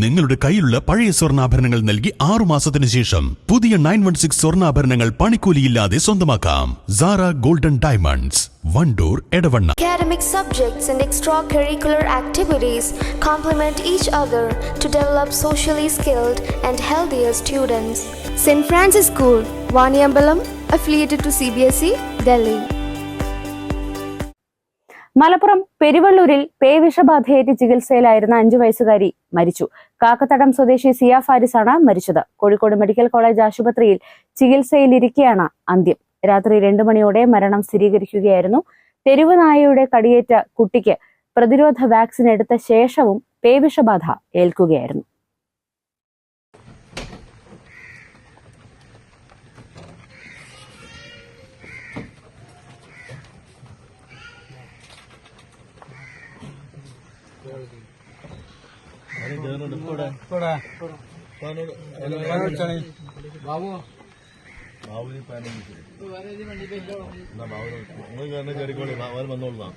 നിങ്ങളുടെ കയ്യിലുള്ള പഴയ സ്വർണാഭരണങ്ങൾ നൽകി ആറു മാസത്തിന് ശേഷം പുതിയ നയൻ വൺ സിക്സ് സ്വർണാഭരണങ്ങൾ പണിക്കൂലിയില്ലാതെ സ്വന്തമാക്കാം Sara golden diamonds Wandoor Edavanna Academic subjects and extracurricular activities complement each other to develop socially skilled and healthier students. St. Francis School, Vaniambalam, affiliated to CBSE, E, Delhi. Malappuram പെരുവള്ളൂരിൽ പേവിഷബാധയേറ്റ് ചികിത്സയിലായിരുന്ന അഞ്ചു വയസ്സുകാരി മരിച്ചു. കാക്കത്തടം സ്വദേശി സിയ ഫാരിസാണ് മരിച്ചത്. കോഴിക്കോട് മെഡിക്കൽ കോളേജ് ആശുപത്രിയിൽ ചികിത്സയിലിരിക്കെയാണ് അന്ത്യം. രാത്രി രണ്ടു മണിയോടെ മരണം സ്ഥിരീകരിക്കുകയായിരുന്നു. തെരുവ് നായയുടെ കടിയേറ്റ കുട്ടിക്ക് പ്രതിരോധ വാക്സിൻ എടുത്ത ശേഷവും പേവിഷബാധ ഏൽക്കുകയായിരുന്നു. നിങ്ങൾ കാരണം കയറിക്കോളി അവൻ വന്നോളാം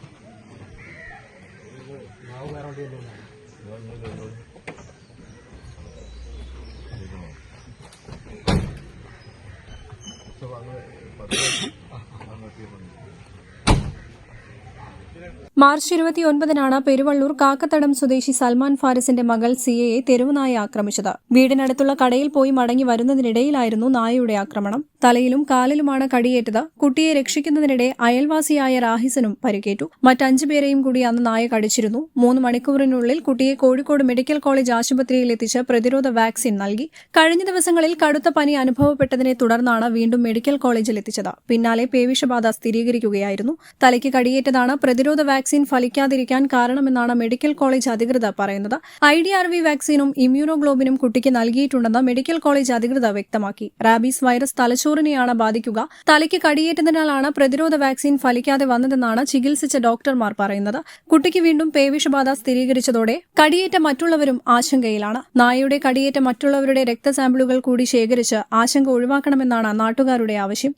മാർച്ച് ഇരുപത്തിയൊൻപതിനാണ് പെരുവള്ളൂർ കാക്കത്തടം സ്വദേശി സൽമാൻ ഫാരിസിന്റെ മകൾ സിയയെ തെരുവുനായ ആക്രമിച്ചത്. വീടിനടുത്തുള്ള കടയിൽ പോയി മടങ്ങി വരുന്നതിനിടയിലായിരുന്നു നായയുടെ ആക്രമണം. തലയിലും കാലിലുമാണ് കടിയേറ്റത്. കുട്ടിയെ രക്ഷിക്കുന്നതിനിടെ അയൽവാസിയായ റാഹിസനും പരിക്കേറ്റു. മറ്റഞ്ചു പേരെയും കൂടി അന്ന് നായ കടിച്ചിരുന്നു. മൂന്ന് മണിക്കൂറിനുള്ളിൽ കുട്ടിയെ കോഴിക്കോട് മെഡിക്കൽ കോളേജ് ആശുപത്രിയിൽ എത്തിച്ച് പ്രതിരോധ വാക്സിൻ നൽകി. കഴിഞ്ഞ ദിവസങ്ങളിൽ കടുത്ത പനി അനുഭവപ്പെട്ടതിനെ തുടർന്നാണ് വീണ്ടും മെഡിക്കൽ കോളേജിൽ എത്തിച്ചത്. പിന്നാലെ പേവിഷബാധ സ്ഥിരീകരിക്കുകയായിരുന്നു. തലയ്ക്ക് കടിയേറ്റതാണ് പ്രതിരോധ വാക്സിൻ ഫലിക്കാതിരിക്കാൻ കാരണമെന്നാണ് മെഡിക്കൽ കോളേജ് അധികൃതർ പറയുന്നത്. ഐ ഡി ആർ വി വാക്സിനും ഇമ്മ്യൂണോഗ്ലോബിനും കുട്ടിക്ക് നൽകിയിട്ടുണ്ടെന്ന് മെഡിക്കൽ കോളേജ് അധികൃതർ വ്യക്തമാക്കി. റാബീസ് വൈറസ് തലച്ചോറിനെയാണ് ബാധിക്കുക. തലയ്ക്ക് കടിയേറ്റതിനാലാണ് പ്രതിരോധ വാക്സിൻ ഫലിക്കാതെ വന്നതെന്നാണ് ചികിത്സിച്ച ഡോക്ടർമാർ പറയുന്നത്. കുട്ടിക്ക് വീണ്ടും പേവിഷബാധ സ്ഥിരീകരിച്ചതോടെ കടിയേറ്റ മറ്റുള്ളവരും ആശങ്കയിലാണ്. നായയുടെ കടിയേറ്റ മറ്റുള്ളവരുടെ രക്തസാമ്പിളുകൾ കൂടി ശേഖരിച്ച് ആശങ്ക ഒഴിവാക്കണമെന്നാണ് നാട്ടുകാരുടെ ആവശ്യം.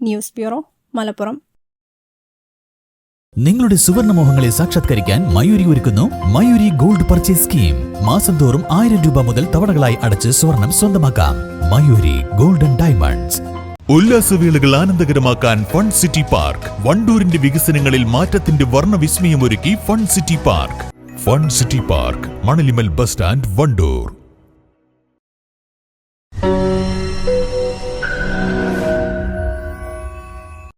News bureau Malappuram. നിങ്ങളുടെ സുവർണമോഹങ്ങളെ സാക്ഷാത്കരിക്കാൻ മയൂരി ഒരുക്കുന്നു മയൂരി ഗോൾഡ് പർച്ചേസ് സ്കീം. മാസം തോറും ആയിരം രൂപ മുതൽ തവണകളായി അടച്ച് സ്വർണം സ്വന്തമാക്കാം. Mayuri golden diamonds. ഉല്ലാസവേളകൾ ആനന്ദകരമാക്കാൻ ഫൺ സിറ്റി പാർക്ക്. വണ്ടൂരിന്റെ വികസനങ്ങളിൽ മാറ്റത്തിന്റെ വർണവിസ്മയമൊരുക്കി fun city park. Fun city park Manalimal bus stand Wandoor.